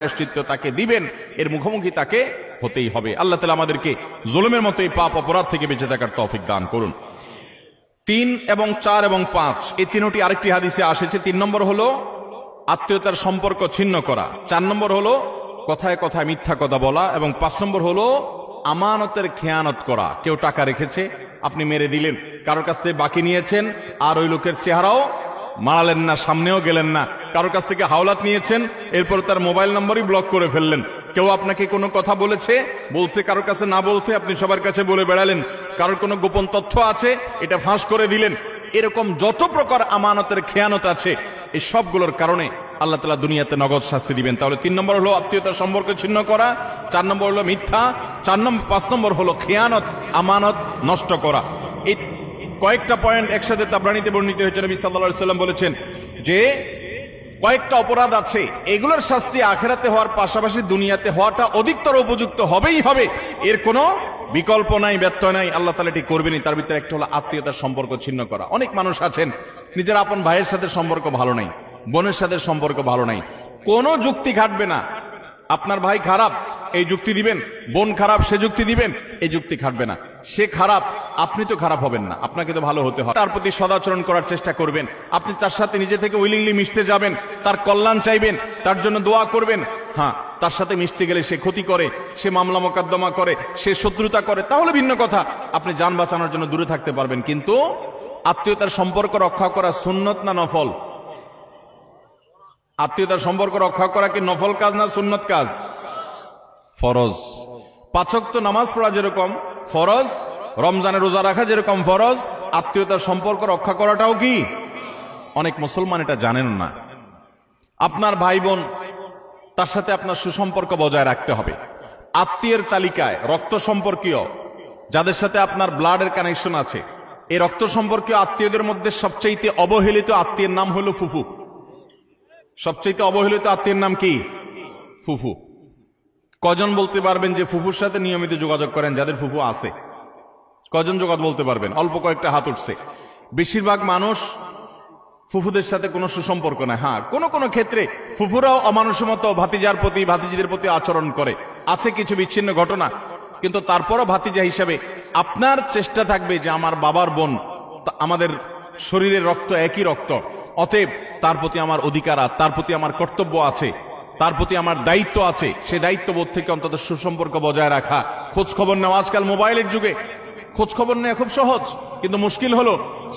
প্রায়শ্চিত্ত তাকে দিবেন, এর মুখোমুখি তাকে হতেই হবে। আল্লাহ তালা আমাদেরকে জুলুমের মতো এই পাপ অপরাধ থেকে বেঁচে থাকার তৌফিক দান করুন। তিন এবং চার এবং পাঁচ, এই তিনটি আরেকটি হাদিসে আসেছে। তিন নম্বর হলো আত্মীয়তার সম্পর্ক ছিন্ন করা। চার নম্বর হলো কথায় কথায় মিথ্যা কথা বলা। এবং পাঁচ নম্বর হলো আমানতের খেয়ানত করা। কেউ টাকা রেখেছে, আপনি মেরে দিলেন, কারোর কাছ থেকে বাকি নিয়েছেন, আর ওই লোকের চেহারাও মারালেন না, সামনেও গেলেন না। কারোর কাছ থেকে হাওলাত নিয়েছেন, এরপর তার মোবাইল নম্বরই ব্লক করে ফেললেন। কেউ আপনাকে কোনো কথা বলেছে? বলছে কারোর কাছে না বলতে আপনি সবার কাছে বলে বেড়ালেন। কারোর কোনো গোপন তথ্য আছে? এটা ফাঁস করে দিলেন। এরকম যত প্রকার আমানতের খেয়ানত আছে, এই সবগুলোর কারণে আল্লাহ তালা দুনিয়াতে নগদ শাস্তি দিবেন। তাহলে তিন নম্বর হলো আত্মীয়তার সম্পর্ক ছিন্ন করা, চার নম্বর হলো মিথ্যা, চার নম্বর পাঁচ নম্বর হলো খেয়ানত, আমানত নষ্ট করা। কয়েকটা পয়েন্ট একসাথে তাবরানিতে বর্ণিত হয়েছে নবী সাল্লাল্লাহু সাল্লাম বলেছেন যে কয়েকটা অপরাধ আছে, এগুলোর শাস্তি আখেরাতে হওয়ার পাশাপাশি দুনিয়াতে হওয়াটা অধিকতর উপযুক্ত হবেই হবে। এর কোনো বিকল্প নাই, ব্যর্থ নাই, আল্লাহ তালা এটি করবেনই। তার ভিতরে একটা হলো আত্মীয়তার সম্পর্ক ছিন্ন করা। অনেক মানুষ আছেন, নিজের আপন ভাইয়ের সাথে সম্পর্ক ভালো নাই, বোনের সাথে সম্পর্ক ভালো নাই। কোনো যুক্তি ঘাটবে না। আপনার ভাই খারাপ এই যুক্তি দিবেন? বোন খারাপ, সে যুক্তি দিবেন? এই যুক্তি খাটবে না। সে খারাপ, আপনি তো খারাপ হবেন না। আপনাকে তো ভালো হতে হবে। তার প্রতি সদাচরণ করার চেষ্টা করবেন। আপনি তার সাথে নিজে থেকে উইলিংলি মিশতে যাবেন। তার কল্যাণ চাইবেন। তার জন্য দোয়া করবেন। হ্যাঁ তার সাথে মিশতে গেলে সে ক্ষতি করে, সে মামলা মোকদ্দমা করে, সে শত্রুতা করে। তাহলে ভিন্ন কথা। আপনি যান বাঁচানোর জন্য দূরে থাকতে পারবেন। কিন্তু আত্মীয়তার সম্পর্ক রক্ষা করা সুন্নত না নফল? আত্মীয়তার সম্পর্ক রক্ষা করা কি নফল কাজ না সুন্নত কাজ? ফরজ। পাচক তো নামাজ পড়া যেরকম ফরজ, রমজানে রোজা রাখা যেরকম ফরজ, আত্মীয়তার সম্পর্ক রক্ষা করাটাও কি? অনেক মুসলমান এটা জানেন না। আপনার ভাই বোন তার সাথে আপনার সুসম্পর্ক বজায় রাখতে হবে। আত্মীয়ের তালিকায় রক্ত সম্পর্কীয়, যাদের সাথে আপনার ব্লাডের কানেকশন আছে, এই রক্ত সম্পর্কীয় আত্মীয়দের মধ্যে সবচাইতে অবহেলিত আত্মীয়ের নাম হলো ফুফু। সবচাইতে অবহেলিত আত্মীয়ের নাম কি? ফুফু। কজন বলতে পারবেন যে ফুফুর সাথে নিয়মিত যোগাযোগ করেন, যাদের ফুফু আছে? কজন যোগাযোগ বলতে পারবেন? অল্প কয়েকটা হাত উঠছে। বেশিরভাগ মানুষ ফুফুদের সাথে কোনো সুসম্পর্ক নাই। হ্যাঁ কোনো কোনো ক্ষেত্রে ফুফুরাও অমানুষের মতো ভাতিজার প্রতি, ভাতিজিদের প্রতি আচরণ করে। আছে কিছু বিচ্ছিন্ন ঘটনা, কিন্তু তারপরও ভাতিজা হিসাবে আপনার চেষ্টা থাকবে যে আমার বাবার বোন আমাদের শরীরের রক্ত একই রক্ত, অতএব তার প্রতি আমার অধিকার আর তার প্রতি আমার কর্তব্য আছে। তার প্রতি আমার দায়িত্ব আছে। সে দায়িত্ববোধ থেকে অন্তত সুসম্পর্ক বজায় রাখা। খোঁজ খবর নেওয়া আজকাল মোবাইলের যুগে খোঁজ খবর নেওয়া খুব সহজ। কিন্তু মুশকিল হলো,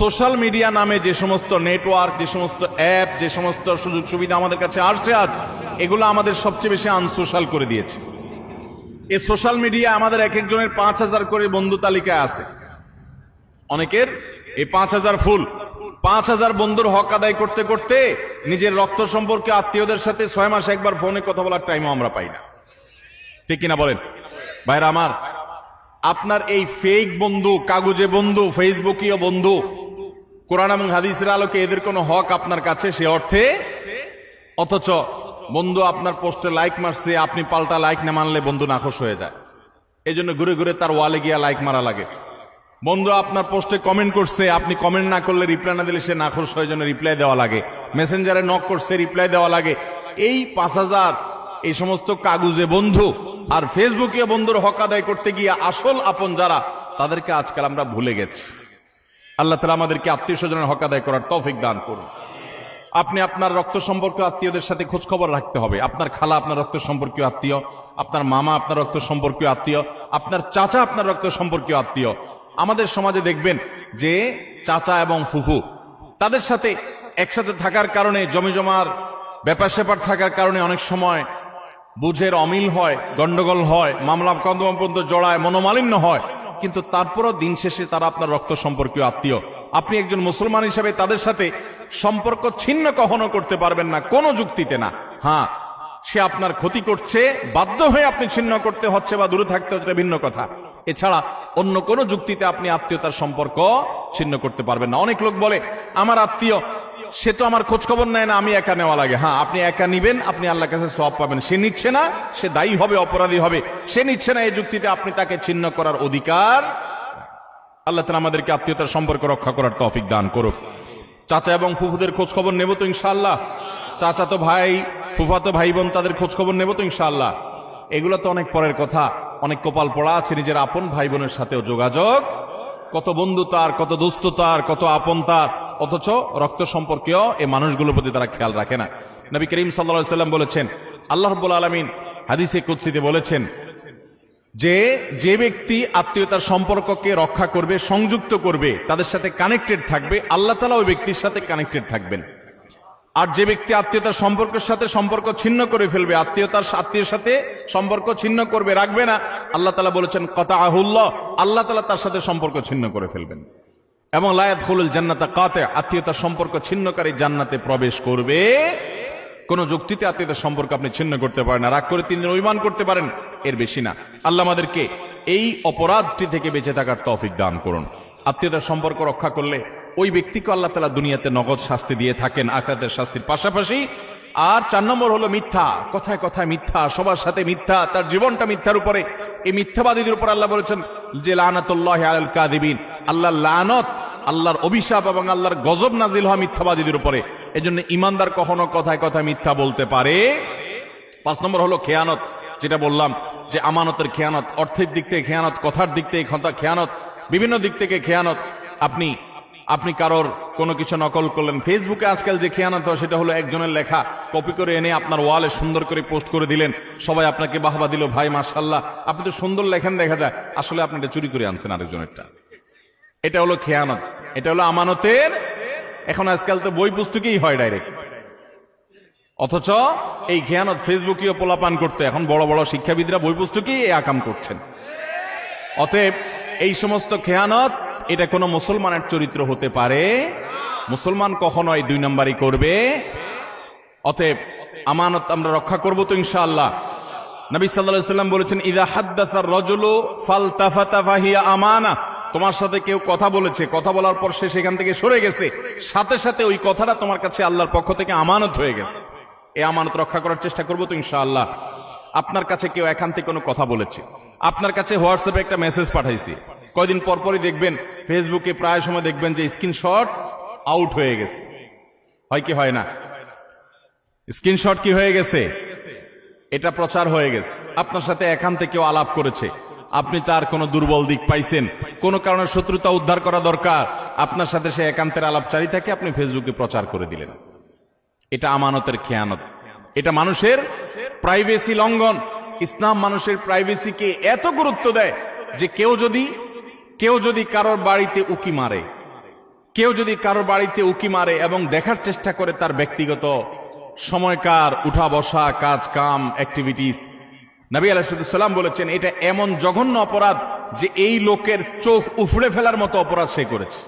সোশ্যাল মিডিয়া নামে যে সমস্ত নেটওয়ার্ক, যে সমস্ত অ্যাপ, যে সমস্ত সুযোগ সুবিধা আমাদের কাছে আসছে আজ, এগুলো আমাদের সবচেয়ে বেশি আনসোশ্যাল করে দিয়েছে। এই সোশ্যাল মিডিয়া আমাদের এক একজনের পাঁচ হাজার করে বন্ধু তালিকায় আছে। অনেকের এই পাঁচ হাজার ফুল। পাঁচ হাজার বন্ধুর হক আদায় করতে করতে নিজের রক্ত সম্পর্কে আত্মীয়দের সাথে ছয় মাস একবার ফোনে কথা বলার টাইমও আমরা পাই না। ঠিক কিনা বলেন? ভাইরা আমার, আপনার এই ফেক বন্ধু, কাগজে বন্ধু ফেসবুকীয় বন্ধু, কোরআন এবং হাদিসের আলোকে এদের কোনো হক আপনার কাছে সে অর্থে? অথচ বন্ধু আপনার পোস্টে লাইক মারছে, আপনি পাল্টা লাইক না মানলে বন্ধু নাখোশ হয়ে যায়। এই জন্য ঘুরে ঘুরে তার ওয়ালে গিয়া লাইক মারা লাগে। বন্ধু, আপনার পোস্টে কমেন্ট করছে, আপনি কমেন্ট না করলে রিপ্লাই না দিলে সে নাখোশ হয়ে জন্য রিপ্লাই দেওয়া লাগে। মেসেঞ্জারে নক করছে রিপ্লাই দেওয়া লাগে। এই পাঁচ হাজার, এই সমস্ত কাগজে বন্ধু আর ফেসবুকে বন্ধুর হক আদায় করতে গিয়ে আসল আপন যারা, তাদেরকে আজকাল আমরা ভুলে গেছি। আল্লাহ তালা আমাদেরকে আত্মীয় স্বজনের হক আদায় করার তৌফিক দান করুন। আপনি আপনার রক্ত সম্পর্ক আত্মীয়দের সাথে খোঁজ খবর রাখতে হবে। আপনার খালা আপনার রক্ত সম্পর্কীয় আত্মীয়, আপনার মামা আপনার রক্ত সম্পর্কীয় আত্মীয়, আপনার চাচা আপনার রক্ত সম্পর্কীয় আত্মীয় আমাদের সমাজে দেখবেন যে চাচা এবং ফুফু, তাদের সাথে একসাথে থাকার কারণে, জমি জমার ব্যাপার স্যাপার থাকার কারণে অনেক সময় বুঝের অমিল হয়, গন্ডগোল হয়, মামলা কন্দম পর্যন্ত জড়ায়, মনোমালিন্য হয়। কিন্তু তারপরও দিন শেষে তারা আপনার রক্ত সম্পর্কীয় আত্মীয়। আপনি একজন মুসলমান হিসেবে তাদের সাথে সম্পর্ক ছিন্ন কখনো করতে পারবেন না, কোনো যুক্তিতে না। হ্যাঁ সে আপনার ক্ষতি করছে, বাধ্য হয়ে আপনি ছিন্ন করতে হচ্ছে বা দূরে থাকতে হচ্ছে ভিন্ন কথা। এছাড়া অন্য কোনো যুক্তিতে আপনি আত্মীয়তার সম্পর্ক ছিন্ন করতে পারবেন না। অনেক লোক বলে, আমার আত্মীয়, সে তো আমার খোঁজ খবর নেয় না, আমি একা নেওয়া লাগে। হ্যাঁ আপনি একা নিবেন, আপনি আল্লাহ কাছে সব পাবেন। সে নিচ্ছে না, সে দায়ী হবে, অপরাধী হবে। সে নিচ্ছে না, এই যুক্তিতে আপনি তাকে ছিন্ন করার অধিকার আল্লাহ তালা আমাদেরকে আত্মীয়তার সম্পর্ক রক্ষা করার তৌফিক দান করুক। চাচা এবং ফুফুদের খোঁজ খবর নেব তো ইনশাল্লাহ চাচাতো ভাই ফুফাতো ভাই বোন, তাদের খোঁজ খবর নেব তো ইনশাল্লাহ এগুলো তো অনেক পরের কথা। অনেক কপাল পড়া আছে নিজের আপন ভাই বোনের সাথেও যোগাযোগ। কত বন্ধু তার, কত দোস্ত তার, কত আপন তার। অথচ রক্ত সম্পর্কীয় এই মানুষগুলোর প্রতি তারা খেয়াল রাখে না। নবী করিম সাল্লা সাল্লাম বলেছেন, আল্লাহ রব্বুল আলমিন হাদিসে কুৎসিতে বলেছেন, যে যে ব্যক্তি আত্মীয়তার সম্পর্ককে রক্ষা করবে, সংযুক্ত করবে, তাদের সাথে কানেক্টেড থাকবে, আল্লাহ তালা ওই ব্যক্তির সাথে কানেক্টেড থাকবেন। আর যে ব্যক্তি আত্মীয়তার সম্পর্কের সাথে সম্পর্ক ছিন্ন করে ফেলবে, আত্মীয়তার আত্মীয়ের সাথে সম্পর্ক ছিন্ন করবে, রাখবে না, আল্লাহ তালা বলেছেন কথা আহুল্লাহ আল্লাহ তালা তার সাথে সম্পর্ক ছিন্ন করে ফেলবেন। এবং লায়াত ফুলুল জান্নাতা কাতে আত্মীয়তার সম্পর্ক ছিন্নকারী জান্নাতে প্রবেশ করবে। কোন যুক্তিতে আত্মীয়তার সম্পর্ক আপনি ছিন্ন করতে পারেন না, রাগ করে তিন দিন অভিমান করতে পারেন, এর বেশি না। আল্লাহ আমাদেরকে এই অপরাধটি থেকে বেঁচে থাকার তৌফিক দান করুন। আত্মীয়তার সম্পর্ক রক্ষা করলে ওই ব্যক্তিকে আল্লাহ তালা দুনিয়াতে নগদ শাস্তি দিয়ে থাকেন, আখরাতের শাস্তির পাশাপাশি। আর চার নম্বর হলো মিথ্যা, কথায় কথায় মিথ্যা, সবার সাথে মিথ্যা, তার জীবনটা মিথ্যার উপরে। এই মিথ্যাবাদীদের উপর আল্লাহ বলেছেন যে, লানাতুল্লাহ আল কাদিবিন আল্লাহ লানত, আল্লাহর অভিশাপ এবং আল্লাহর গজব নাজিল হওয়া মিথ্যাবাদীদের উপরে। এজন্য ইমানদার কখনো কথায় কথায় মিথ্যা বলতে পারে। পাঁচ নম্বর হলো খেয়ানত, যেটা বললাম যে, আমানতের খেয়ানত, অর্থের দিক থেকে খেয়ানত, কথার দিক থেকে খেয়ানত, বিভিন্ন দিক থেকে খেয়ানত। আপনি আপনি কারোর কোনো কিছু নকল করলেন। ফেসবুকে আজকাল যে খেয়ানত হয় সেটা হলো একজনের লেখা কপি করে এনে আপনার ওয়ালে সুন্দর করে পোস্ট করে দিলেন। সবাই আপনাকে বাহবা দিল, ভাই মার্শাল্লাহ আপনি তো সুন্দর লেখেন দেখা যায়। আসলে আপনি এটা চুরি করে আনছেন আরেকজনেরটা। এটা হলো খেয়ানত, এটা হলো আমানতের, এখন আজকাল তো বই পুস্তকেই হয় ডাইরেক্ট অথচ এই খেয়ানত ফেসবুকীয় পোলাপান করতে, এখন বড় বড় শিক্ষাবিদরা বই পুস্তকেই এই আকাম করছেন। অতএব এই সমস্ত খেয়ানত এটা কোনো মুসলমানের চরিত্র হতে পারে। মুসলমান কখনোই দুই নম্বরই করবে। অতএব আমানত আমরা রক্ষা করব তো ইনশাআল্লাহ। নবী আলাইহি সাল্লাম বলেছেন, ইদা হাদ্দাসার রজুলু ফালতাফাতা ফাহিয়া আমানা। তোমার সাথে কেউ কথা বলেছে, কথা বলার পর সে সেখান থেকে সরে গেছে। সাথে সাথে ওই কথাটা তোমার কাছে আল্লাহর পক্ষ থেকে আমানত হয়ে গেছে। এই আমানত রক্ষা করার চেষ্টা করব তো ইনশাআল্লাহ। আপনার কাছে কেউ এখান থেকে কোনো কথা বলেছে। আপনার কাছে হোয়াটসঅ্যাপে একটা মেসেজ পাঠাইছি। কয়দিন পর পরই দেখবেন ফেসবুকে প্রায় সময় দেখবেন যে স্ক্রিনশট আউট হয়ে গেছে। হয় কি হয় না? স্ক্রিনশট কি হয়ে গেছে? এটা প্রচার হয়ে গেছে। আপনার সাথে এখান থেকেও আলাপ করেছে। আপনি তার কোনো দুর্বল দিক পাইছেন। কোনো কারণে শত্রুতা উদ্ধার করা দরকার। আপনার সাথে সে একান্তের আলাপ চারি থাকে আপনি ফেসবুকে প্রচার করে দিলেন। এটা আমানতের খেয়ানত। এটা মানুষের প্রাইভেসি লঙ্ঘন। ইসলাম মানুষের প্রাইভেসিকে এত গুরুত্ব দেয় যে কেউ যদি কেউ যদি কারোর বাড়িতে উকি মারে, কেউ যদি কারোর বাড়িতে উকি মারে এবং দেখার চেষ্টা করে তার ব্যক্তিগত সময়কার, উঠা বসা, কাজ, কাম অ্যাক্টিভিটিস নবী আলাইসাল্লাম বলেছেন, এটা এমন জঘন্য অপরাধ যে এই লোকের চোখ উফড়ে ফেলার মতো অপরাধ সে করেছে।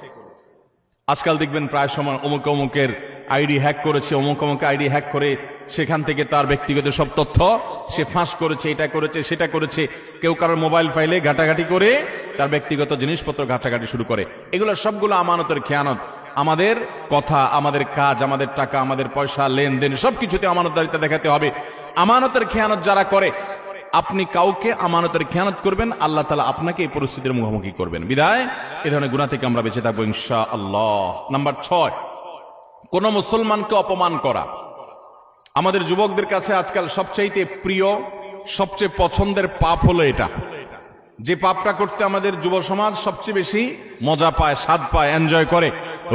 আজকাল দেখবেন প্রায় সময় অমুক অমুকের আইডি হ্যাক করেছে, অমুক অমুক আইডি হ্যাক করে সেখান থেকে তার ব্যক্তিগত সব তথ্য সে ফাঁস করেছে, এটা করেছে, সেটা করেছে। কেউ কারোর মোবাইল ফাইলে ঘাটাঘাটি করে তার ব্যক্তিগত জিনিসপত্র ঘাটাঘাটি শুরু করে। এগুলো সবগুলো আমানতের খেয়ানত। আমাদের কথা, আমাদের কাজ, আমাদের টাকা, আমাদের পয়সা, লেনদেন, সবকিছুতে আমানতদারিতা দেখাতে হবে। আমানতের খেয়ানত যারা করে, আপনি কাউকে আমানতের খেয়ানত করবেন, আল্লাহ তালা আপনাকে এই পরিস্থিতির মুখোমুখি করবেন। বিদায়। এ ধরনের গুণা থেকে আমরা বেঁচে থাকব ইনশা আল্লাহ নাম্বার ছয়, কোন মুসলমানকে অপমান করা। আমাদের যুবকদের কাছে আজকাল সবচাইতে প্রিয়, সবচেয়ে পছন্দের পাপ হলো এটা। যে পাপটা করতে আমাদের যুব সমাজ সবচেয়ে বেশি মজা পায়, স্বাদ পায় এনজয় করে,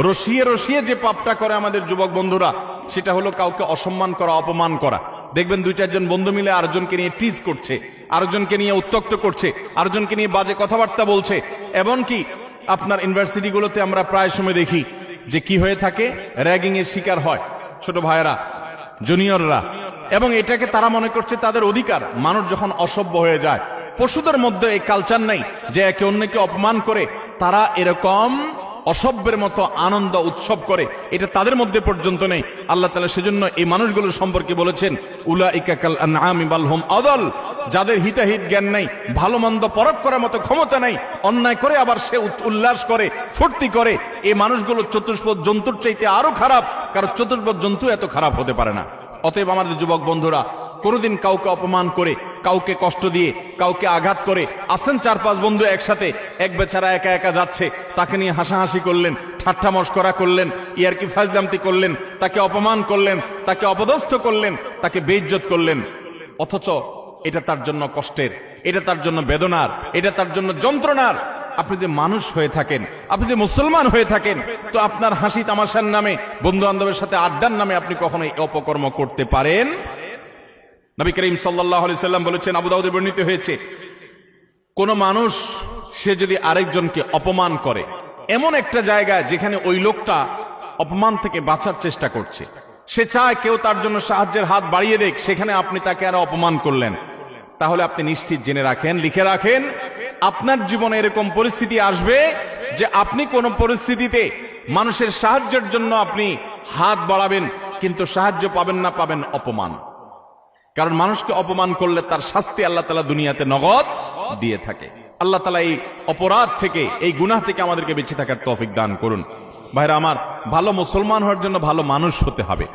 রসিয়ে রসিয়ে যে পাপটা করে আমাদের যুবক বন্ধুরা, সেটা হলো কাউকে অসম্মান করা, অপমান করা। দেখবেন দুই চারজন বন্ধু মিলে আরেকজনকে নিয়ে টিজ করছে, আরেকজনকে নিয়ে উত্তক্ত করছে, আরেকজনকে নিয়ে বাজে কথাবার্তা বলছে। এমনকি আপনার ইউনিভার্সিটিগুলোতে আমরা প্রায় সময় দেখি যে কি হয়ে থাকে র্যাগিং এর শিকার হয় ছোট ভাইয়েরা জুনিয়ররা এবং এটাকে তারা মনে করছে তাদের অধিকার, মানুষ যখন অসভ্য হয়ে যায় পশুদের মধ্যে এই কালচার নেই যে একে অন্যকে অপমান করে তারা এরকম অসভ্যের মতো আনন্দ উৎসব করে। এটা তাদের মধ্যে পর্যন্ত নেই। আল্লাহ তালা সেজন্য এই মানুষগুলোর সম্পর্কে বলেছেন উলা ইকাকাল আনআমিবাল হুম অদল যাদের হিতাহিত জ্ঞান নেই, ভালো মন্দ পরক করার মতো ক্ষমতা নেই, অন্যায় করে আবার সে উল্লাস করে, ফুর্তি করে। এই মানুষগুলো চতুষ্পদ জন্তুর চাইতে আরও খারাপ, কারণ চতুষ্পদ জন্তু এত খারাপ হতে পারে না। অতএব আমাদের যুবক বন্ধুরা, কোনোদিন কাউকে অপমান করে কাউকে কষ্ট দিয়ে, কাউকে আঘাত করে আসেন চার পাঁচ বন্ধু একসাথে, এক বেচারা একা একা যাচ্ছে, তাকে নিয়ে হাসাহাসি করলেন, ঠাট্টা মস্করা করলেন, ইয়ারকি ফাজলামতি করলেন, তাকে অপমান করলেন, তাকে অপদস্থ করলেন, তাকে বেইজ্জত করলেন। অথচ এটা তার জন্য কষ্টের, এটা তার জন্য বেদনার, এটা তার জন্য যন্ত্রণার। আপনি যে মানুষ হয়ে থাকেন, আপনি যে মুসলমান হয়ে থাকেন, তো আপনার হাসি তামাশার নামে বন্ধু বান্ধবের সাথে আড্ডার নামে আপনি কখনো এই অপকর্ম করতে পারেন? নবী করিম সাল্লাহ সাল্লাম বলেছেন, আবু দাউদে বর্ণিত হয়েছে, কোন মানুষ, সে যদি আরেকজনকে অপমান করে, এমন একটা জায়গায় যেখানে ওই লোকটা অপমান থেকে বাঁচার চেষ্টা করছে, সে চায় কেউ তার জন্য সাহায্যের হাত বাড়িয়ে দেখ সেখানে আপনি তাকে আরও অপমান করলেন। তাহলে আপনি নিশ্চিত জেনে রাখেন, লিখে রাখেন, আপনার জীবনে এরকম পরিস্থিতি আসবে যে আপনি কোন পরিস্থিতিতে মানুষের সাহায্যের জন্য আপনি হাত বাড়াবেন, কিন্তু সাহায্য পাবেন না, পাবেন অপমান। কারণ মানুষকে অপমান করলে তার শাস্তি আল্লাহ তালা দুনিয়াতে নগদ দিয়ে থাকে। আল্লাহ তালা এই অপরাধ থেকে, এই গুনাহ থেকে আমাদেরকে বেঁচে থাকার তৌফিক দান করুন। ভাইরা আমার, ভালো মুসলমান হওয়ার জন্য ভালো মানুষ হতে হবে।